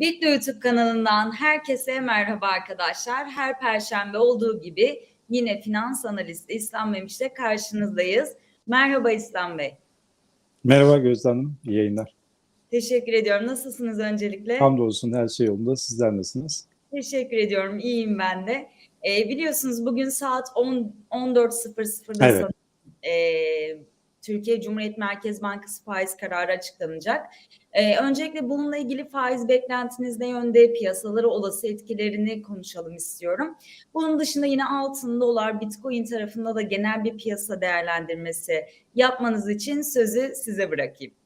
Bitlo YouTube kanalından herkese merhaba arkadaşlar. Her perşembe olduğu gibi yine finans analisti İslam Memiş'le karşınızdayız. Merhaba İslam Bey. Merhaba Gözde Hanım, iyi yayınlar. Teşekkür ediyorum. Nasılsınız öncelikle? Hamdolsun her şey yolunda. Sizler nasılsınız? Teşekkür ediyorum. İyiyim ben de. Ee, biliyorsunuz bugün saat 10 14.00'da Evet. e, Türkiye Cumhuriyet Merkez Bankası faiz kararı açıklanacak. Ee, öncelikle bununla ilgili faiz beklentiniz ne yönde, piyasalara olası etkilerini konuşalım istiyorum. Bunun dışında yine altın, dolar, bitcoin tarafında da genel bir piyasa değerlendirmesi yapmanız için sözü size bırakayım.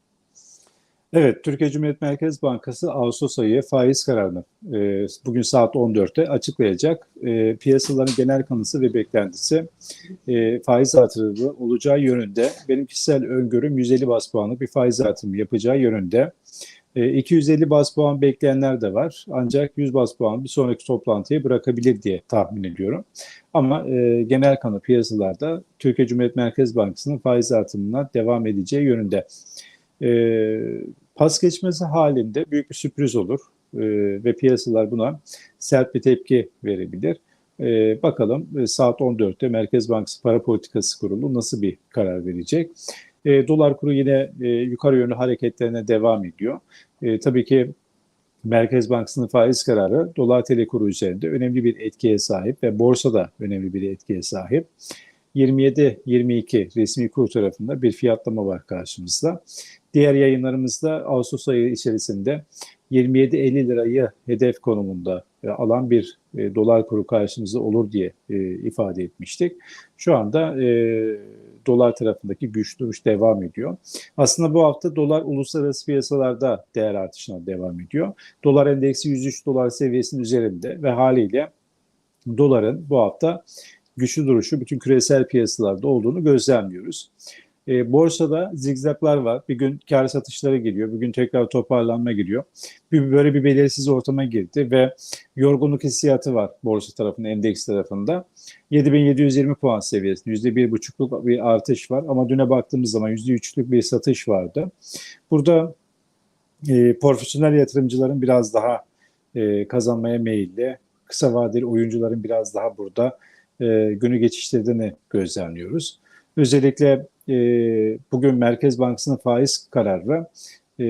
Evet, Türkiye Cumhuriyet Merkez Bankası Ağustos ayı faiz kararını e, bugün saat 14'te açıklayacak. E, piyasaların genel kanısı ve beklentisi e, faiz artırımı olacağı yönünde. Benim kişisel öngörüm 150 bas puanlık bir faiz artırımı yapacağı yönünde. E, 250 bas puan bekleyenler de var. Ancak 100 bas puan bir sonraki toplantıya bırakabilir diye tahmin ediyorum. Ama e, genel kanı piyasalarda Türkiye Cumhuriyet Merkez Bankası'nın faiz artırımına devam edeceği yönünde. E, pas geçmesi halinde büyük bir sürpriz olur e, ve piyasalar buna sert bir tepki verebilir. E, bakalım saat 14'te Merkez Bankası Para Politikası Kurulu nasıl bir karar verecek? E, dolar kuru yine e, yukarı yönlü hareketlerine devam ediyor. E, tabii ki Merkez Bankası'nın faiz kararı dolar tl kuru üzerinde önemli bir etkiye sahip ve borsada önemli bir etkiye sahip. 27-22 resmi kur tarafında bir fiyatlama var karşımızda. Diğer yayınlarımızda Ağustos ayı içerisinde 27-50 lirayı hedef konumunda e, alan bir e, dolar kuru karşımızda olur diye e, ifade etmiştik. Şu anda dolar tarafındaki güç duruş devam ediyor. Aslında bu hafta dolar uluslararası piyasalarda değer artışına devam ediyor. Dolar endeksi 103 dolar seviyesinin üzerinde ve haliyle doların bu hafta güçlü duruşu bütün küresel piyasalarda olduğunu gözlemliyoruz. E, borsada zigzaklar var. Bir gün kar satışları geliyor, bir gün tekrar toparlanma giriyor. Bir, böyle bir belirsiz ortama girdi ve yorgunluk hissiyatı var borsa tarafında, endeks tarafında. 7720 puan seviyesinde %1,5'luk bir artış var ama düne baktığımız zaman %3'lük bir satış vardı. Burada e, profesyonel yatırımcıların biraz daha e, kazanmaya meyilli, kısa vadeli oyuncuların biraz daha burada e, günü geçiştirdiğini gözlemliyoruz. Özellikle e, bugün Merkez Bankası'nın faiz kararı e,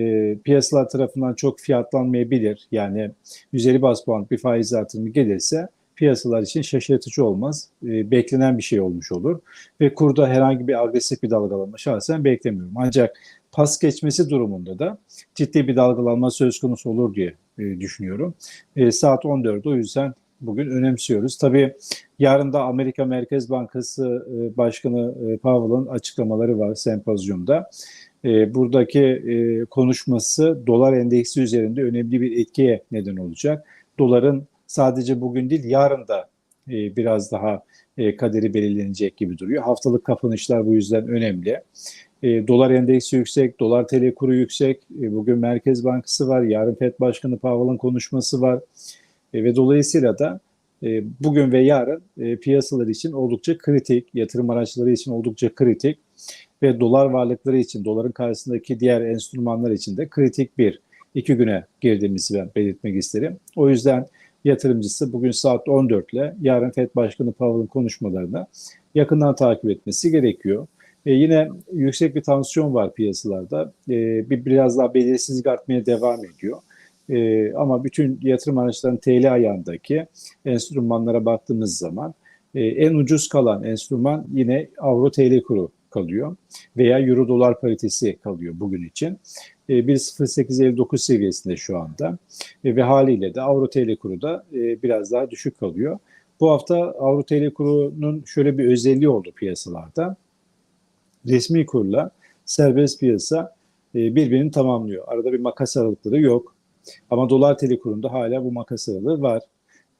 piyasalar tarafından çok fiyatlanmayabilir. Yani 150 bas puan bir faiz artırımı gelirse piyasalar için şaşırtıcı olmaz. E, beklenen bir şey olmuş olur. Ve kurda herhangi bir agresif bir dalgalanma şahsen beklemiyorum. Ancak pas geçmesi durumunda da ciddi bir dalgalanma söz konusu olur diye e, düşünüyorum. E, saat 14'de o yüzden bugün önemsiyoruz. Tabii yarın da Amerika Merkez Bankası e, Başkanı e, Powell'ın açıklamaları var sempozyumda. E, buradaki konuşması dolar endeksi üzerinde önemli bir etkiye neden olacak. Doların sadece bugün değil yarın da biraz daha kaderi belirlenecek gibi duruyor. Haftalık kapanışlar bu yüzden önemli. dolar endeksi yüksek, dolar tl kuru yüksek. bugün Merkez Bankası var, yarın FED Başkanı Powell'ın konuşması var. E, ve dolayısıyla da e, bugün ve yarın e, piyasalar için oldukça kritik, yatırım araçları için oldukça kritik ve dolar varlıkları için, doların karşısındaki diğer enstrümanlar için de kritik bir iki güne girdiğimizi ben belirtmek isterim. O yüzden yatırımcısı bugün saat 14 ile yarın FED Başkanı Powell'ın konuşmalarını yakından takip etmesi gerekiyor. E, yine yüksek bir tansiyon var piyasalarda. E, bir biraz daha belirsizlik artmaya devam ediyor. E, ama bütün yatırım araçlarının TL ayağındaki enstrümanlara baktığımız zaman e, en ucuz kalan enstrüman yine Avro TL kuru kalıyor veya Euro dolar paritesi kalıyor bugün için. E, 1.0859 seviyesinde şu anda e, ve haliyle de Avro TL kuru da e, biraz daha düşük kalıyor. Bu hafta Avro TL kurunun şöyle bir özelliği oldu piyasalarda. Resmi kurla serbest piyasa e, birbirini tamamlıyor. Arada bir makas aralıkları yok. Ama dolar teli kurunda hala bu makas aralığı var.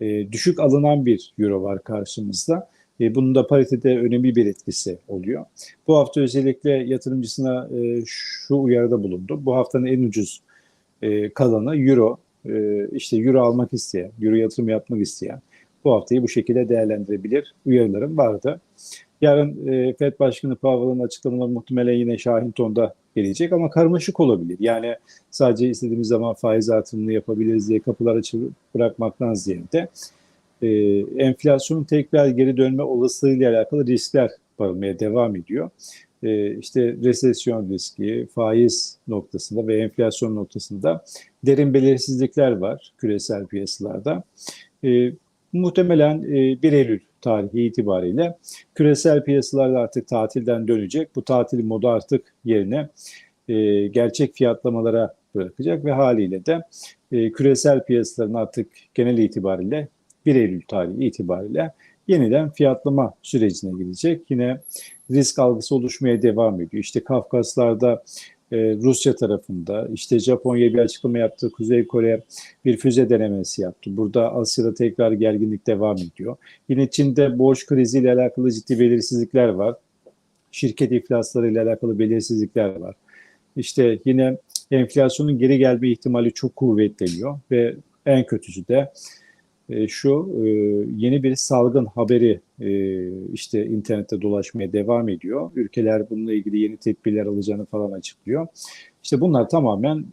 E, düşük alınan bir euro var karşımızda. E, bunun da paritede önemli bir etkisi oluyor. Bu hafta özellikle yatırımcısına e, şu uyarıda bulundu. Bu haftanın en ucuz e, kalanı euro. E, işte euro almak isteyen, euro yatırım yapmak isteyen bu haftayı bu şekilde değerlendirebilir uyarılarım vardı. Yarın e, FED Başkanı Powell'ın açıklamaları muhtemelen yine Şahin Ton'da gelecek ama karmaşık olabilir. Yani sadece istediğimiz zaman faiz artırımını yapabiliriz diye kapılar açık bırakmaktan ziyade e, enflasyonun tekrar geri dönme olasılığıyla alakalı riskler barınmaya devam ediyor. E, işte resesyon riski, faiz noktasında ve enflasyon noktasında derin belirsizlikler var küresel piyasalarda. E, muhtemelen e, 1 Eylül tarihi itibariyle küresel piyasalarda artık tatilden dönecek. Bu tatil modu artık yerine e, gerçek fiyatlamalara bırakacak ve haliyle de e, küresel piyasaların artık genel itibariyle 1 Eylül tarihi itibariyle yeniden fiyatlama sürecine girecek. Yine risk algısı oluşmaya devam ediyor. İşte Kafkaslar'da e, Rusya tarafında, işte Japonya bir açıklama yaptı, Kuzey Kore bir füze denemesi yaptı. Burada Asya'da tekrar gerginlik devam ediyor. Yine Çin'de borç kriziyle alakalı ciddi belirsizlikler var. Şirket iflasları ile alakalı belirsizlikler var. İşte yine enflasyonun geri gelme ihtimali çok kuvvetleniyor ve en kötüsü de e, şu e, yeni bir salgın haberi e, işte internette dolaşmaya devam ediyor. Ülkeler bununla ilgili yeni tedbirler alacağını falan açıklıyor. İşte bunlar tamamen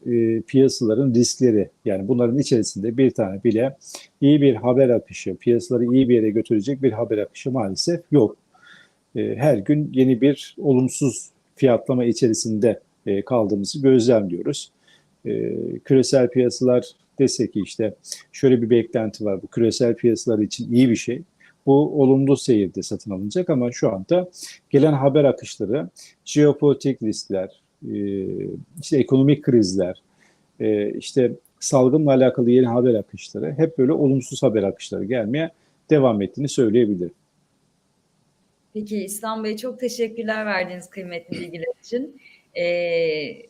piyasaların riskleri. Yani bunların içerisinde bir tane bile iyi bir haber akışı, piyasaları iyi bir yere götürecek bir haber akışı maalesef yok. Her gün yeni bir olumsuz fiyatlama içerisinde kaldığımızı gözlemliyoruz. Küresel piyasalar dese ki işte şöyle bir beklenti var bu küresel piyasalar için iyi bir şey. Bu olumlu seyirde satın alınacak ama şu anda gelen haber akışları, jeopolitik riskler, e, işte ekonomik krizler, e, işte salgınla alakalı yeni haber akışları hep böyle olumsuz haber akışları gelmeye devam ettiğini söyleyebilirim. Peki İslam Bey çok teşekkürler verdiğiniz kıymetli bilgiler için. Ee,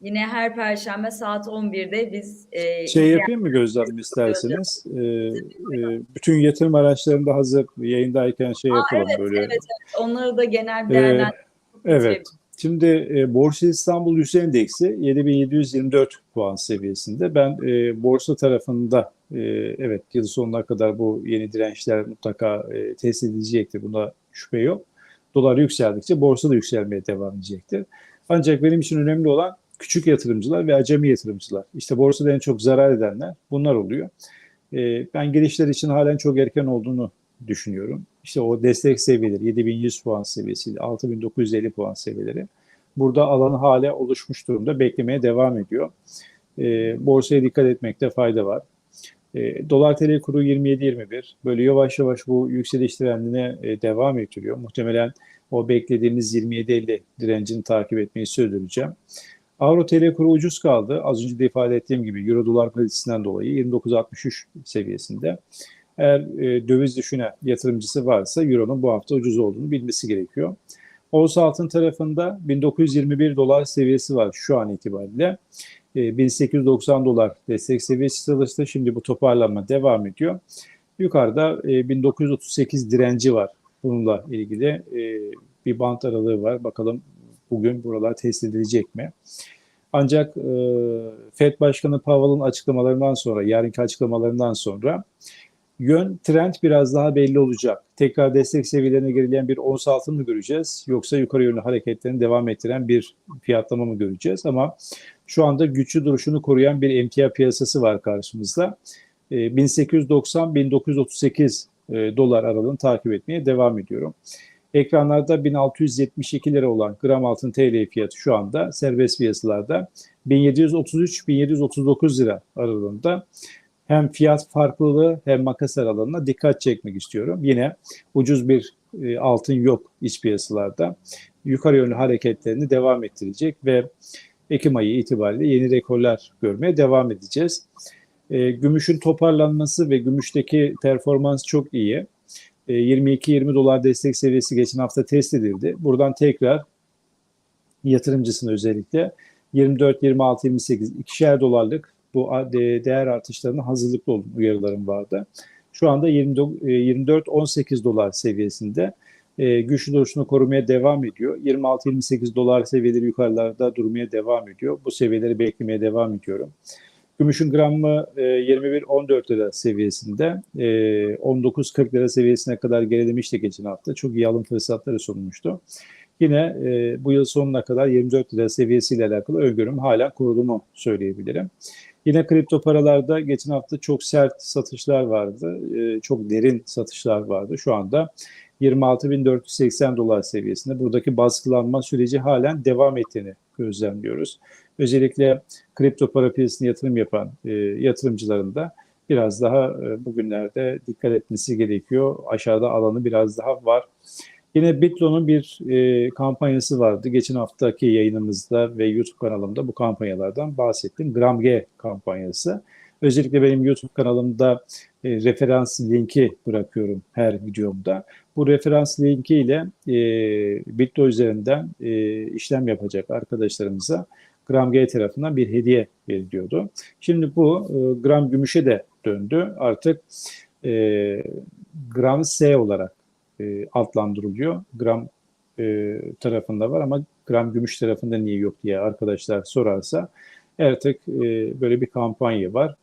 yine her perşembe saat 11'de biz e, şey yapayım mı gözlem isterseniz? Ee, e, bütün yatırım araçlarında hazır yayındayken şey yapalım Aa, evet, böyle. Evet, evet. Onları da genel değerlendirme. Ee, evet. Şimdi e, Borsa İstanbul Yüz Endeksi 7724 puan seviyesinde. Ben e, borsa tarafında e, evet yıl sonuna kadar bu yeni dirençler mutlaka e, test edilecektir. Buna şüphe yok. Dolar yükseldikçe borsa da yükselmeye devam edecektir. Ancak benim için önemli olan küçük yatırımcılar ve acemi yatırımcılar. İşte borsada en çok zarar edenler bunlar oluyor. E, ben girişler için halen çok erken olduğunu düşünüyorum. İşte o destek seviyeleri 7100 puan seviyesi, 6950 puan seviyeleri. Burada alanı hala oluşmuş durumda beklemeye devam ediyor. E, borsaya dikkat etmekte fayda var. E, Dolar TL kuru 27.21. Böyle yavaş yavaş bu yükseliş trendine e, devam ettiriyor. Muhtemelen o beklediğimiz 27.50 direncini takip etmeyi sürdüreceğim. Avro TL kuru ucuz kaldı. Az önce de ifade ettiğim gibi Euro dolar kredisinden dolayı 29.63 seviyesinde. Eğer e, döviz düşünen yatırımcısı varsa Euro'nun bu hafta ucuz olduğunu bilmesi gerekiyor. Ons altın tarafında 1921 dolar seviyesi var şu an itibariyle. E, 1890 dolar destek seviyesi çalıştı. Şimdi bu toparlanma devam ediyor. Yukarıda e, 1938 direnci var. Bununla ilgili e, bir bant aralığı var. Bakalım bugün buralar test edilecek mi? Ancak e, FED Başkanı Powell'ın açıklamalarından sonra, yarınki açıklamalarından sonra yön, trend biraz daha belli olacak. Tekrar destek seviyelerine gerileyen bir ons altın mı göreceğiz? Yoksa yukarı yönlü hareketlerini devam ettiren bir fiyatlama mı göreceğiz? Ama şu anda güçlü duruşunu koruyan bir emtia piyasası var karşımızda. E, 1890-1938 e, dolar aralığını takip etmeye devam ediyorum. Ekranlarda 1672 lira olan gram altın TL fiyatı şu anda serbest piyasalarda 1733-1739 lira aralığında. Hem fiyat farklılığı hem makas aralığına dikkat çekmek istiyorum. Yine ucuz bir e, altın yok iç piyasalarda. Yukarı yönlü hareketlerini devam ettirecek ve Ekim ayı itibariyle yeni rekorlar görmeye devam edeceğiz. E, gümüşün toparlanması ve gümüşteki performans çok iyi. 22-20 dolar destek seviyesi geçen hafta test edildi. Buradan tekrar yatırımcısına özellikle 24, 26, 28 ikişer dolarlık bu değer artışlarına hazırlıklı olun uyarılarım vardı. Şu anda 24-18 dolar seviyesinde güçlü duruşunu korumaya devam ediyor. 26-28 dolar seviyeleri yukarılarda durmaya devam ediyor. Bu seviyeleri beklemeye devam ediyorum. Gümüşün gramı e, 21-14 lira seviyesinde. E, 19-40 lira seviyesine kadar gerilemişti geçen hafta. Çok iyi alım fırsatları sunmuştu. Yine e, bu yıl sonuna kadar 24 lira seviyesiyle alakalı öngörüm hala koruduğumu söyleyebilirim. Yine kripto paralarda geçen hafta çok sert satışlar vardı. E, çok derin satışlar vardı. Şu anda 26.480 dolar seviyesinde. Buradaki baskılanma süreci halen devam ettiğini gözlemliyoruz. Özellikle kripto para piyasasına yatırım yapan e, yatırımcıların da biraz daha e, bugünlerde dikkat etmesi gerekiyor. Aşağıda alanı biraz daha var. Yine Bitlo'nun bir e, kampanyası vardı. Geçen haftaki yayınımızda ve YouTube kanalımda bu kampanyalardan bahsettim. Gram G kampanyası. Özellikle benim YouTube kanalımda e, referans linki bırakıyorum her videomda. Bu referans linki ile e, Bitlo üzerinden e, işlem yapacak arkadaşlarımıza Gram G tarafından bir hediye veriliyordu. Şimdi bu e, gram gümüşe de döndü. Artık e, gram S olarak e, adlandırılıyor. Gram e, tarafında var ama gram gümüş tarafında niye yok diye arkadaşlar sorarsa artık e, böyle bir kampanya var.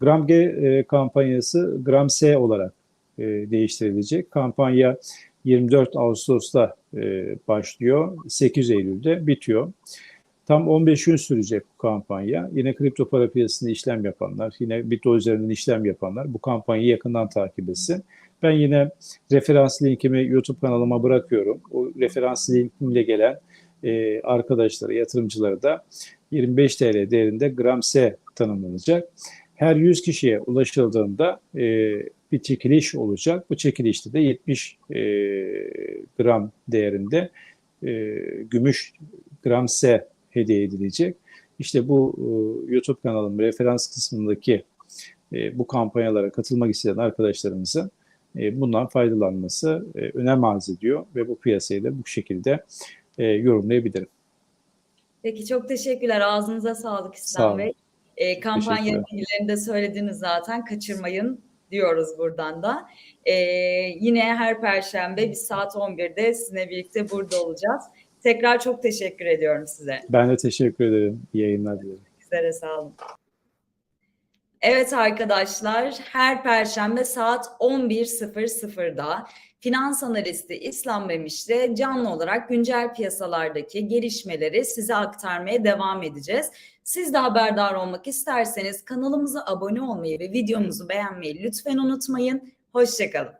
Gram G e, kampanyası gram S olarak e, değiştirilecek. Kampanya 24 Ağustos'ta e, başlıyor. 8 Eylül'de bitiyor. Tam 15 gün sürecek bu kampanya. Yine kripto para piyasasında işlem yapanlar, yine Bitcoin üzerinden işlem yapanlar bu kampanyayı yakından takip etsin. Ben yine referans linkimi YouTube kanalıma bırakıyorum. O referans linkimle gelen e, arkadaşlara, yatırımcılara da 25 TL değerinde gram S tanımlanacak. Her 100 kişiye ulaşıldığında e, bir çekiliş olacak. Bu çekilişte de 70 e, gram değerinde e, gümüş gram S hediye edilecek. İşte bu e, YouTube kanalım referans kısmındaki e, bu kampanyalara katılmak isteyen arkadaşlarımızın e, bundan faydalanması e, önem arz ediyor ve bu piyasayı da bu şekilde e, yorumlayabilirim. Peki çok teşekkürler. Ağzınıza sağlık Sağ İslam olun. Bey. E, kampanya bilgilerini de söylediniz zaten. Kaçırmayın diyoruz buradan da. E, yine her perşembe biz saat 11'de sizinle birlikte burada olacağız. Tekrar çok teşekkür ediyorum size. Ben de teşekkür ederim. İyi yayınlar dilerim. Sizlere sağ olun. Evet arkadaşlar, her perşembe saat 11.00'da finans analisti İslam Memiş'te canlı olarak güncel piyasalardaki gelişmeleri size aktarmaya devam edeceğiz. Siz de haberdar olmak isterseniz kanalımıza abone olmayı ve videomuzu beğenmeyi lütfen unutmayın. Hoşçakalın.